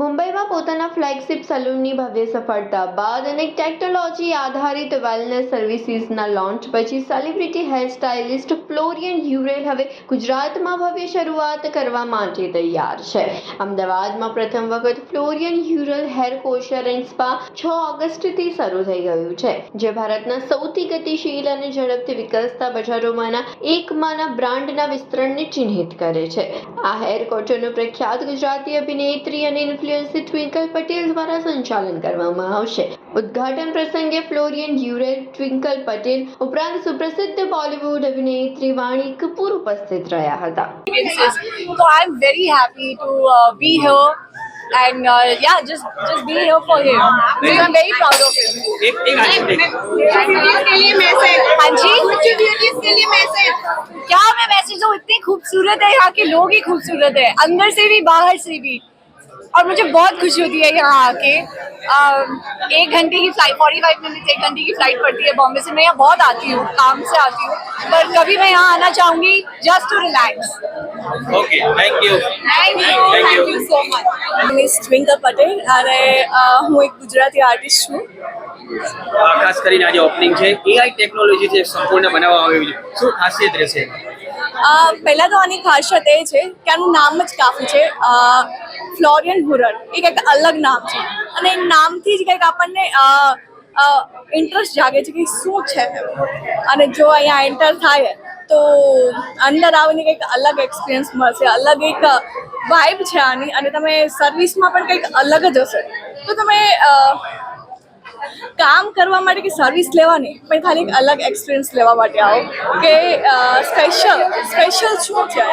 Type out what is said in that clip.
મુંબઈમાં પોતાના ફ્લેગશિપ સલૂનની ભવ્ય સફળતા બાદ અને ટેકનોલોજી આધારિત વેલનેસ સર્વિસીસના લોન્ચ પછી celebrity hair stylist Florian Hurel હવે ગુજરાતમાં ભવ્ય શરૂઆત કરવા માટે તૈયાર છે. અમદાવાદમાં પ્રથમ વખત Florian Hurel hair couture and spa છ ઓગસ્ટથી શરૂ થઈ ગયું છે, જે ભારતના સૌથી ગતિશીલ અને ઝડપથી વિકસતા બજારોમાંના એકમાંના બ્રાન્ડના વિસ્તરણને ચિહ્નિત કરે છે. આ હેર કોચરનું પ્રખ્યાત ગુજરાતી અભિનેત્રી અને ઇન્ફ્લુએન્સર ટ્વિંકલ પટેલ દ્વારા સંચાલન કરવામાં આવશે ઉદ્ઘાટન પ્રસંગે ફ્લોરિયન યુરેલ ટ્વિંકલ પટેલ ઉપરાંત સુપ્રસિદ્ધ બોલિવૂડ અભિનેત્રી વાણી કપૂર ઉપસ્થિત રહ્યા હતા experiences. So I'm very happy to uh, be here and uh, yeah, just just be here for him. So I'm very proud of him. एक एक आइटम देख के लिए मैसेज हाँ जी ब्यूटीज के लिए मैसेज क्या मैं मैसेज दूँ इतनी खूबसूरत है यहाँ के लोग ही खूबसूरत है अंदर से भी बाहर से भी और मुझे बहुत खुशी होती है यहाँ आके अम, एक घंटे की फ्लाइट फोर्टी फाइव मिनट एक घंटे की फ्लाइट पड़ती है बॉम्बे से मैं यहाँ बहुत आती हूँ काम से आती हूँ पर कभी मैं यहाँ आना चाहूँगी just to relax okay thank you thank you Thank you. Thank you so much miss Twinkle Patel અને અ, હું એક ગુજરાતી આર્ટિસ્ટ છું આ ખાસ કરીને આજે ઓપનિંગ છે એઆઈ ટેકનોલોજી જે સંપૂર્ણ બનાવવામાં આવ્યું છે શું ખાસિયત રહેશે અ, પહેલાં તો આની ખાસિયત એ છે કે આનું નામ જ કાફી છે. ફ્લોરિયન હુરર. એ કંઈક અલગ નામ છે. અને નામથી જ કંઈક આપણને ઇન્ટરેસ્ટ જાગે છે કે શું છે અને જો અહીંયા એન્ટર થાય, તો અંદર આવીને કંઈક અલગ એક્સપિરિયન્સ મળશે. અલગ એક વાઇબ છે આની. અને તમે સર્વિસમાં પણ કંઈક અલગ જ હશે. તો તમે કામ કરવા માટે કે સર્વિસ લેવાની, પણ ખાલી એક અલગ એક્સપિરિયન્સ લેવા માટે આવો. કે સ્પેશિયલ સ્પેશિયલ શું છે?